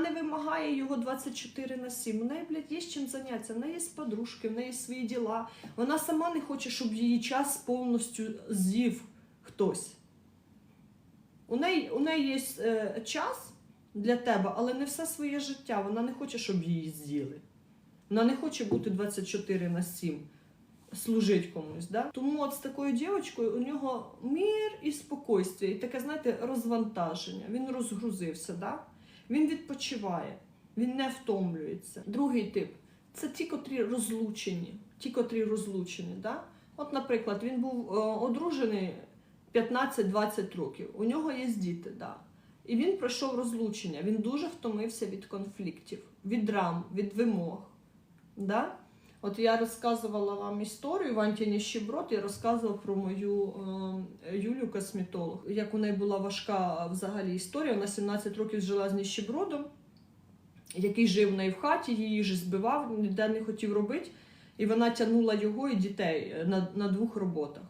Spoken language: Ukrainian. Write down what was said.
не вимагає його 24 на 7. У неї, блядь, є з чим зайнятися. В неї є подружки, в неї є свої діла. Вона сама не хоче, щоб її час повністю з'їв хтось. У неї, у неї є е, час для тебе, але не все своє життя. Вона не хоче, щоб її з'їли. Вона не хоче бути 24 на 7, служить комусь. Да? Тому от з такою дівчинкою у нього мір і спокійствие, і таке, знаєте, розвантаження. Він розгрузився, да? Він відпочиває, він не втомлюється. Другий тип це ті, котрі розлучені. Ті, котрі розлучені. Да? От, наприклад, він був е, одружений 15-20 років. У нього є діти, да. І він пройшов розлучення. Він дуже втомився від конфліктів, від драм, від вимог. Да? От я розказувала вам історію в Антіні Щеброд, я розказувала про мою е, Юлю косметолог, як у неї була важка взагалі історія. Вона 17 років жила з ніщебродом, який жив в неї в хаті, її ж збивав, ніде не хотів робити. І вона тягнула його і дітей е, на, на двох роботах.